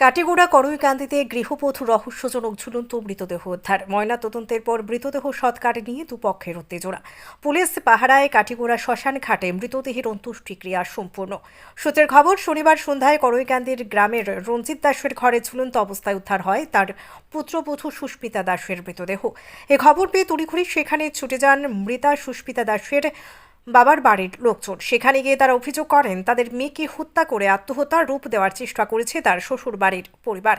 কাটিগোড়া করইকান্দিতে গৃহবধূ রহস্যজনক ঝুলন্ত মৃতদেহ উদ্ধার। ময়না তদন্তের পর মৃতদেহ সৎকার নিয়ে দুপক্ষের উত্তেজনা। পুলিশ পাহারায় কাটিগোড়া শ্মশান ঘাটে মৃতদেহের অন্ত্যেষ্টিক্রিয়া সম্পূর্ণ। সূত্রের খবর, শনিবার সন্ধ্যায় করইকান্দির গ্রামের রঞ্জিত দাসের ঘরে ঝুলন্ত অবস্থায় উদ্ধার হয় তার পুত্রবধূ সুস্মিতা দাসের মৃতদেহ। এ খবর পেয়ে তড়িঘড়ি সেখানে ছুটে যান মৃতা সুস্মিতা দাসের বাবার বাড়ির লোকজন। সেখানে গিয়ে তারা অভিযোগ করেন, তাদের মেয়েকে হত্যা করে আত্মহত্যার রূপ দেওয়ার চেষ্টা করেছে তার শ্বশুর বাড়ির পরিবার।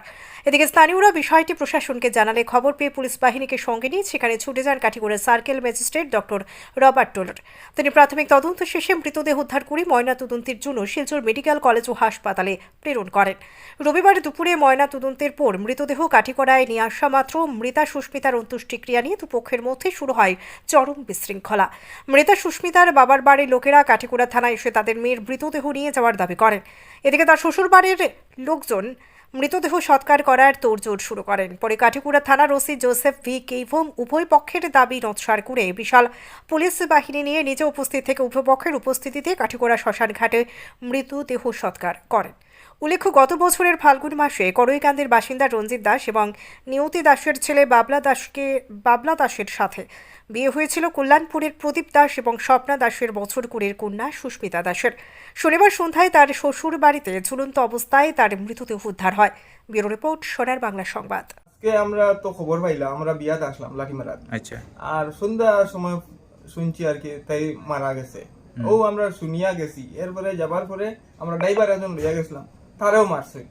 এদিকে স্থানীয়রা বিষয়টি প্রশাসনকে জানালে খবর পেয়ে পুলিশ বাহিনীকে সঙ্গে নিয়ে সেখানে ছুটে যান কাঠিগড়ের সার্কেল ম্যাজিস্ট্রেট ডক্টর রবার্ট টোলার। তিনি প্রাথমিক তদন্ত শেষে মৃতদেহ উদ্ধার করে ময়না তদন্তের জন্য শিলচর মেডিকেল কলেজ ও হাসপাতালে প্রেরণ করেন। রবিবার দুপুরে ময়না তদন্তের পর মৃতদেহ কাঠিগড়ায় নিয়ে আসা মাত্র মৃতা সুস্মিতার অন্ত্যেষ্টিক্রিয়া নিয়ে দুপক্ষের মধ্যে শুরু হয় চরম বিশৃঙ্খলা। মৃতা সুস্মিতার বাবার বাড়ির লোকেরা কাঠিকুড়া থানায় এসে তাদের মেয়ের মৃতদেহ নিয়ে যাওয়ার দাবি করেন। এদিকে তার শ্বশুর বাড়ির লোকজন মৃতদেহ সৎকার করার তোড়জোড় শুরু করেন। পরে কাঠিকুড়া থানার ওসি জোসেফ ভি কেইভম উভয় পক্ষের দাবি নৎসার করে বিশাল পুলিশ বাহিনী নিয়ে নিজে উপস্থিত থেকে উভয় পক্ষের উপস্থিতিতে কাঠিকুড়া শ্মশান ঘাটে মৃতদেহ সৎকার করেন। উল্লেখ্য গত বছরের ফাল্গুন মাসে করইকান্দির বাসিন্দা রঞ্জিত দাস এবং নিয়তি দাসের ছেলে বাবলা দাসকে বাবলা দাসের সাথে বিয়ে হয়েছিল কল্যাণপুরের প্রদীপ দাস এবং স্বপ্না দাসের বছর কুড়ির কন্যা সুস্মিতা দাসের। শনিবার সন্ধ্যায় তার শ্বশুর বাড়িতে ঝুলন্ত অবস্থায় তার মৃতদেহ উদ্ধার হয়। ব্যুরো রিপোর্ট সোনার বাংলা সংবাদ। আজকে আমরা তো খবর পাইলাম আমরা বিয়াতে আসলাম লাঠিমারাত। আচ্ছা। আর সন্ধ্যার সময় শুনছি আর কি তাই মারা গেছে। ও আমরা শুনিয়া গেছি এরপরে যাবার পরে আমরা ড্রাইভার একজন লইয়া গেছিলাম। তারেও মারছে।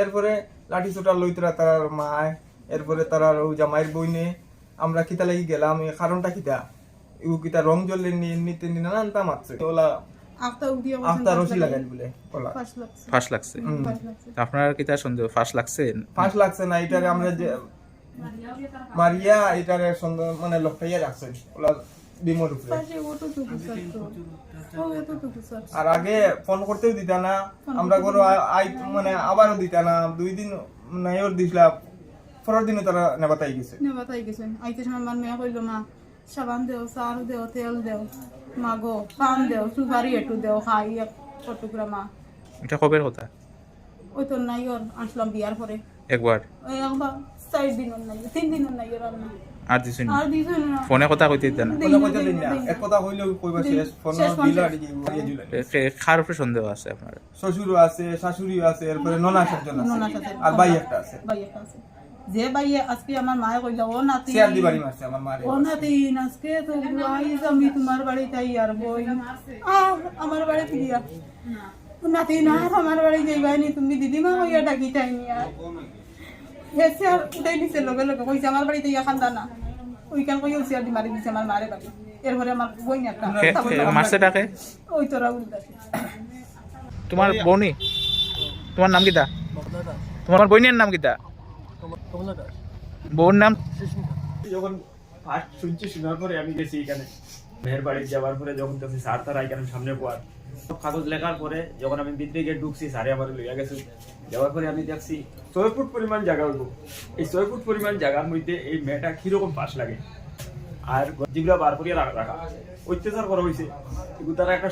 এরপরে লাঠি চোটা লইতরা তার মায় এরপরে তার ও জামাইয়ের বইনে আমরা কিতা লাগি গেলাম এই কারণটা কিতা? ও কিতা রং জ্বললে নিতে নানানটা মারছে। ওলা আফতা রশি লাগাই বলে ওলা। ফার্স্ট লাগছে। ফাঁস লাগছে? তা আপনার কি তার সন্দেহ? ফাঁস লাগছে? ফাঁস লাগছে না এটারে আমরা যে মারিয়া এটারে সন্দেহ মানে লক্ষাইয়া রাখছে ওলা ডিমোর উপরে। আর আগে ফোন করতেও দিতা না আমরা কোনো আই মানে আবারও দিতা না। দুই দিন নাইও দিছিলা পরের দিনে তারা নেবাতাই গেছে। নে বাতাই গেছে। আইতে সময় মান মেয়া কইলো মা সাবান দেও সার দেও তেল দেও মা গো পান দেও সুপারি একটু দেও খাই এক টুকরা মা। এটা কবের কথা? ওই তো নাই ওর আসলাম বিয়ার পরে। একবার। একবার চার দিন নাই তিন দিন নাই ওর আর দিছেন না? ফোনে কথা কইতে দিতে না? এক কথা কইবা শেষ ফোন দিল। আর কি উপরে সন্দেহ আছে আপনার? শ্বশুরও আছে শাশুড়িও আছে এরপরে ননা ননা আছে। আর ভাই একটা আছে। ভাই একটা আছে। যে ভাই আজকে আমার মায়ে কইলো ও নাতি শেয়ার দিবারি মারছে আমার মারে। ও নাতি আজকে তো আইজ আমি তোমার বাড়িতে আই আর বই। আমার বাড়িতে গিয়া। ও নাতি না আমার বাড়ি যাইবানি তুমি দিদিমা হইয়া ডাকি চাইনি আর হেসে আর উঠাই দিছে লগে লগে কইছে আমার বাড়িতে ইয়া খান্দা না। ওইখান কই শেয়ার দি মারি দিছে আমার মারে বাড়ি। এরপরে আমার বই একটা কে- কে- মারছে ডাকে ওই তোরা উল্টাছে তোমার বৌনি? তোমার নাম কিতা? তোমার বইনের নাম কিতা? বউর নাম? যখন ফার্স্ট শুনছি শোনার পরে আমি গেছি এখানে। মেয়ের বাড়ি যাওয়ার পরে যখন দেখছি স্যার তারা এখানে সামনে পড়ার সব কাগজ লেখার পরে যখন আমি ভিতরে গিয়ে ঢুকছি সারে আমার লইয়া গেছে। যাওয়ার পরে আমি দেখছি, ছয় ফুট পরিমাণ জায়গা উঠবো এই ছয় ফুট পরিমাণ জায়গার মধ্যে এই মেয়েটা কীরকম পাশ লাগে? আর যেগুলো বার করিয়া রাখা। অত্যাচার করা হয়েছে কিন্তু তারা একটা